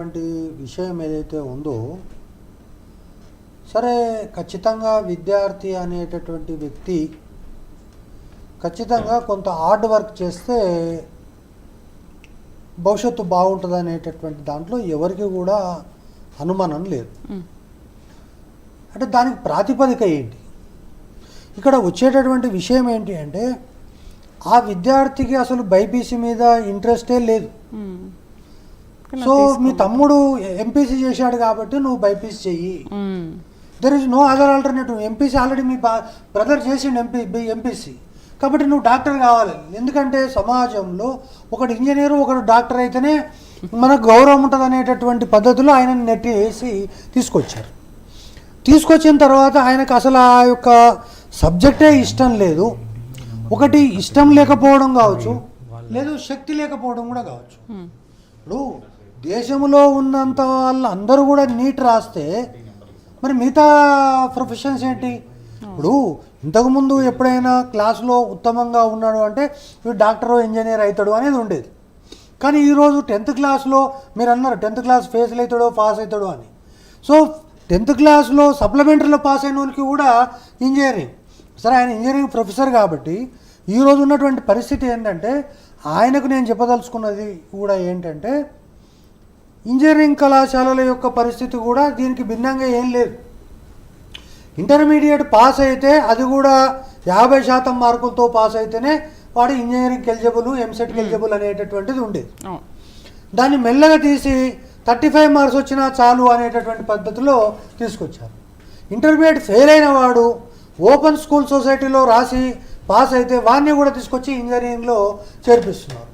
అటువంటి విషయం ఏదైతే ఉందో సరే ఖచ్చితంగా విద్యార్థి అనేటటువంటి వ్యక్తి ఖచ్చితంగా కొంత హార్డ్ వర్క్ చేస్తే భవిష్యత్తు బాగుంటుంది అనేటటువంటి దాంట్లో ఎవరికి కూడా అనుమానం లేదు. అంటే దానికి ప్రాతిపదిక ఏంటి? ఇక్కడ వచ్చేటటువంటి విషయం ఏంటి అంటే ఆ విద్యార్థికి అసలు బైపీసీ మీద ఇంట్రెస్టే లేదు. సో మీ తమ్ముడు ఎంపీసీ చేశాడు కాబట్టి నువ్వు బైపీసీ చెయ్యి. There is no other alternative MPC already me brother చేసిండు ఎంపీ ఎంపీసీ కాబట్టి నువ్వు డాక్టర్ కావాలి. ఎందుకంటే సమాజంలో ఒకడు ఇంజనీరు ఒకడు డాక్టర్ అయితేనే మనకు గౌరవం ఉంటుంది అనేటటువంటి పద్ధతిలో ఆయన నెట్టి వేసి తీసుకొచ్చారు. తీసుకొచ్చిన తర్వాత ఆయనకు అసలు ఆ యొక్క సబ్జెక్టే ఇష్టం లేదు. ఒకటి ఇష్టం లేకపోవడం కావచ్చు లేదు శక్తి లేకపోవడం కూడా కావచ్చు. ఇప్పుడు దేశంలో ఉన్నంత వాళ్ళు అందరూ కూడా నీట్ రాస్తే మరి మిగతా ప్రొఫెషన్స్ ఏంటి? ఇప్పుడు ఇంతకుముందు ఎప్పుడైనా క్లాస్లో ఉత్తమంగా ఉన్నాడు అంటే డాక్టర్ ఇంజనీర్ అవుతాడు అనేది ఉండేది. కానీ ఈరోజు టెన్త్ క్లాస్లో మీరు అన్నారు టెన్త్ క్లాస్ ఫెయిల్ అవుతాడో పాస్ అవుతాడో అని. సో టెన్త్ క్లాస్లో సప్లిమెంటరీలో పాస్ అయిన వాళ్ళకి కూడా ఇంజనీరింగ్. సరే ఆయన ఇంజనీరింగ్ ప్రొఫెసర్ కాబట్టి ఈరోజు ఉన్నటువంటి పరిస్థితి ఏంటంటే ఆయనకు నేను చెప్పదలుచుకున్నది కూడా ఏంటంటే ఇంజనీరింగ్ కళాశాలల యొక్క పరిస్థితి కూడా దీనికి భిన్నంగా ఏం లేదు. ఇంటర్మీడియట్ పాస్ అయితే అది కూడా యాభై శాతం మార్కులతో పాస్ అయితేనే వాడు ఇంజనీరింగ్కి ఎలిజిబుల్ ఎంసెట్కి ఎలిజిబుల్ అనేటటువంటిది ఉండేది. దాన్ని మెల్లగా తీసి థర్టీ ఫైవ్ మార్క్స్ వచ్చినా చాలు అనేటటువంటి పద్ధతిలో తీసుకొచ్చారు. ఇంటర్మీడియట్ ఫెయిల్ అయిన వాడు ఓపెన్ స్కూల్ సొసైటీలో రాసి పాస్ అయితే వాడిని కూడా తీసుకొచ్చి ఇంజనీరింగ్లో చేర్పిస్తున్నారు.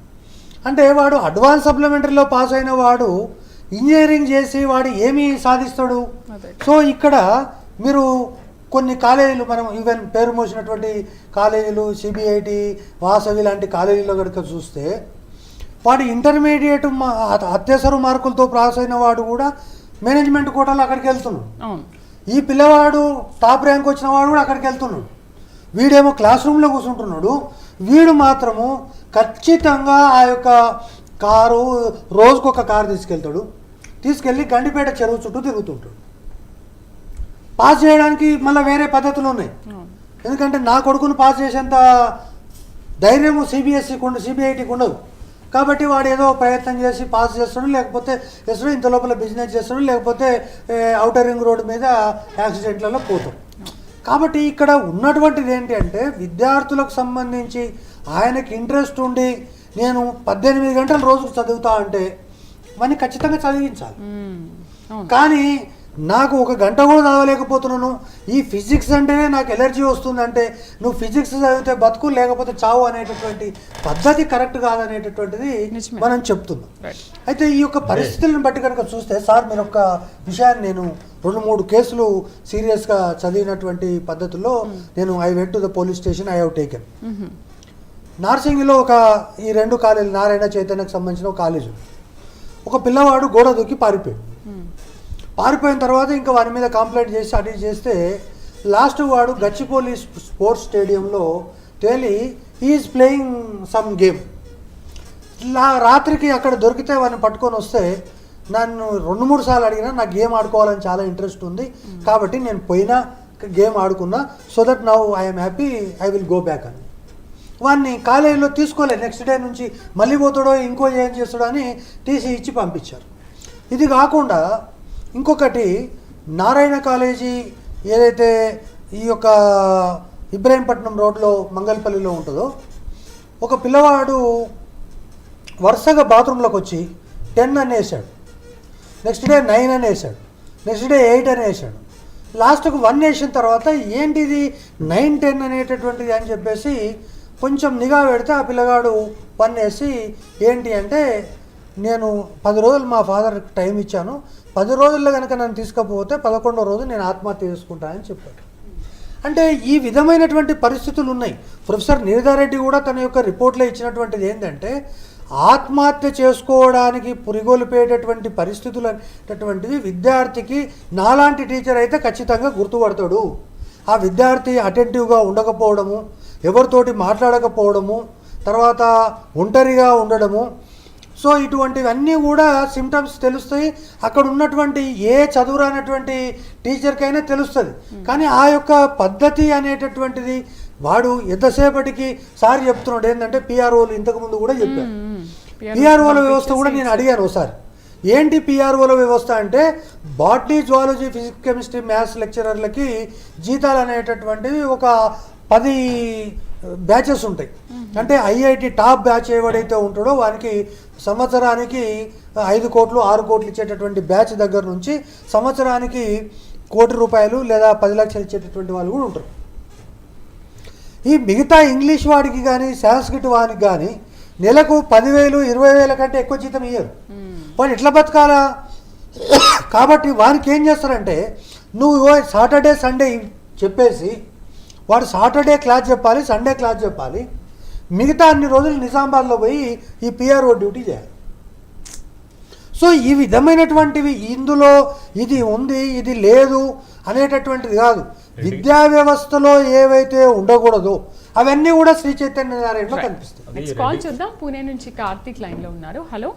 అంటే వాడు అడ్వాన్స్ సప్లిమెంటరీలో పాస్ అయిన వాడు ఇంజనీరింగ్ చేసి వాడు ఏమి సాధిస్తాడు. సో ఇక్కడ మీరు కొన్ని కాలేజీలు మనం ఈవెన్ పేరు మోసినటువంటి కాలేజీలు సిబిఐటి వాసవి లాంటి కాలేజీలో కనుక చూస్తే వాడు ఇంటర్మీడియట్ అత్యవసర మార్కులతో పాస్ అయిన వాడు కూడా మేనేజ్మెంట్ కోటాలో అక్కడికి వెళ్తున్నాడు. ఈ పిల్లవాడు టాప్ ర్యాంక్ వచ్చిన వాడు కూడా అక్కడికి వెళ్తున్నాడు. వీడేమో క్లాస్ రూమ్లో కూర్చుంటున్నాడు. వీడు మాత్రము ఖచ్చితంగా ఆ యొక్క కారు రోజుకు ఒక కారు తీసుకెళ్తాడు. తీసుకెళ్ళి గండిపేట చెరువు చుట్టూ తిరుగుతుంటాడు. పాస్ చేయడానికి మళ్ళీ వేరే పద్ధతులు ఉన్నాయి. ఎందుకంటే నా కొడుకును పాస్ చేసేంత ధైర్యము సిబిఎస్ఈకి ఉండదు సిబిఐటికి ఉండదు. కాబట్టి వాడు ఏదో ప్రయత్నం చేసి పాస్ చేస్తాడు లేకపోతే చేస్తాడు ఇంత లోపల బిజినెస్ చేస్తాడు లేకపోతే అవుటర్ రింగ్ రోడ్డు మీద యాక్సిడెంట్లలో పోతాడు. కాబట్టి ఇక్కడ ఉన్నటువంటిది ఏంటి అంటే విద్యార్థులకు సంబంధించి ఆయనకి ఇంట్రెస్ట్ ఉండి నేను పద్దెనిమిది గంటలు రోజుకు చదువుతా అంటే వాడిని ఖచ్చితంగా చదివించాలి. కానీ నాకు ఒక గంట కూడా చదవలేకపోతున్నాను. ఈ ఫిజిక్స్ అంటేనే నాకు ఎలర్జీ వస్తుందంటే నువ్వు ఫిజిక్స్ చదివితే బతుకు లేకపోతే చావు అనేటటువంటి పద్ధతి కరెక్ట్ కాదనేటటువంటిది. మనం చెప్తున్నాం. అయితే ఈ యొక్క పరిస్థితులను బట్టి కనుక చూస్తే సార్ మీరు ఒక విషయాన్ని నేను రెండు మూడు కేసులు సీరియస్గా చదివినటువంటి పద్ధతిలో నేను I went to the police station I have taken. నార్సింగిలో ఒక ఈ రెండు కాలేజీలు నారాయణ చైతన్యకు సంబంధించిన ఒక కాలేజీ. ఒక పిల్లవాడు గోడ దూకి పారిపోయాడు. పారిపోయిన తర్వాత ఇంకా వారి మీద కంప్లైంట్ చేసి అటు చేస్తే లాస్ట్ వాడు గచ్చిపోలి స్పోర్ట్స్ స్టేడియంలో తేలి ఈజ్ ప్లేయింగ్ సమ్ గేమ్ లా రాత్రికి అక్కడ దొరికితే వాడిని పట్టుకొని వస్తే నన్ను రెండు మూడు సార్లు అడిగినా నాకు గేమ్ ఆడుకోవాలని చాలా ఇంట్రెస్ట్ ఉంది. కాబట్టి నేను పోయినా game ఆడుకున్నా. So that now I'm happy I will go back అని. వాడిని కాలేజీలో తీసుకోలేదు నెక్స్ట్ డే నుంచి మళ్ళీ పోతాడో ఇంకో ఏం చేస్తాడో అని టీసీ ఇచ్చి పంపించారు. ఇది కాకుండా ఇంకొకటి నారాయణ కాలేజీ ఏదైతే ఈ యొక్క ఇబ్రాహీంపట్నం రోడ్లో మంగళపల్లిలో ఉంటుందో ఒక పిల్లవాడు వరుసగా బాత్రూంలోకి వచ్చి టెన్ అని వేసాడు నెక్స్ట్ డే నైన్ అని వేసాడు నెక్స్ట్ డే ఎయిట్ అని వేసాడు లాస్ట్కు వన్ వేసిన తర్వాత ఏంటిది నైన్ టెన్ అనేటటువంటిది అని చెప్పేసి కొంచెం నిఘా పెడితే ఆ పిల్లగాడు పన్నేసి ఏంటి అంటే నేను పది రోజులు మా ఫాదర్కి టైం ఇచ్చాను. పది రోజుల్లో కనుక నన్ను తీసుకపోతే పదకొండో రోజు నేను ఆత్మహత్య చేసుకుంటానని చెప్పాడు. అంటే ఈ విధమైనటువంటి పరిస్థితులు ఉన్నాయి. ప్రొఫెసర్ నీరదారెడ్డి కూడా తన యొక్క రిపోర్ట్లో ఇచ్చినటువంటిది ఏంటంటే ఆత్మహత్య చేసుకోవడానికి పురిగొలిపేటటువంటి పరిస్థితులు అనేటటువంటివి విద్యార్థికి నాలాంటి టీచర్ అయితే ఖచ్చితంగా గుర్తుపడతాడు. ఆ విద్యార్థి అటెంటివ్గా ఉండకపోవడము ఎవరితోటి మాట్లాడకపోవడము తర్వాత ఒంటరిగా ఉండడము. సో ఇటువంటివన్నీ కూడా సిమ్టమ్స్ తెలుస్తాయి. అక్కడ ఉన్నటువంటి ఏ చదువురానటువంటి టీచర్కైనా తెలుస్తుంది. కానీ ఆ యొక్క పద్ధతి అనేటటువంటిది వాడు ఎంతసేపటికి సార్ చెప్తున్నాడు. ఏంటంటే పిఆర్ఓలు ఇంతకుముందు కూడా చెప్పారు. పిఆర్ఓల వ్యవస్థ కూడా నేను అడిగాను ఒకసారి. ఏంటి పిఆర్ఓల వ్యవస్థ అంటే botany zoology physics chemistry maths లెక్చరర్లకి జీతాలు అనేటటువంటివి ఒక పది బ్యాచెస్ ఉంటాయి. అంటే ఐఐటి టాప్ బ్యాచ్ ఎవడైతే ఉంటాడో వానికి సంవత్సరానికి ఐదు కోట్లు ఆరు కోట్లు ఇచ్చేటటువంటి బ్యాచ్ దగ్గర నుంచి సంవత్సరానికి కోటి రూపాయలు లేదా పది లక్షలు ఇచ్చేటటువంటి వాళ్ళు కూడా ఉంటారు. ఈ మిగతా ఇంగ్లీష్ వాడికి కానీ సాంస్క్రిట్ వాడికి కానీ నెలకు పదివేలు ఇరవై వేల కంటే ఎక్కువ జీతం ఇయ్యరు. వాడు ఎట్లా బతకాలా? కాబట్టి వానికి ఏం చేస్తారంటే నువ్వు సాటర్డే సండే చెప్పేసి వాడు సాటర్డే క్లాస్ చెప్పాలి సండే క్లాస్ చెప్పాలి. మిగతా అన్ని రోజులు నిజామాబాద్లో పోయి ఈ పిఆర్ఓ డ్యూటీ చేయాలి. సో ఈ విధమైనటువంటివి ఇందులో ఇది ఉంది ఇది లేదు అనేటటువంటిది కాదు. విద్యా వ్యవస్థలో ఏవైతే ఉండకూడదో అవన్నీ కూడా శ్రీ చైతన్య నారాయణలో చూద్దాం. పూణే నుంచి కార్తీక్ లైన్లో ఉన్నారు. హలో.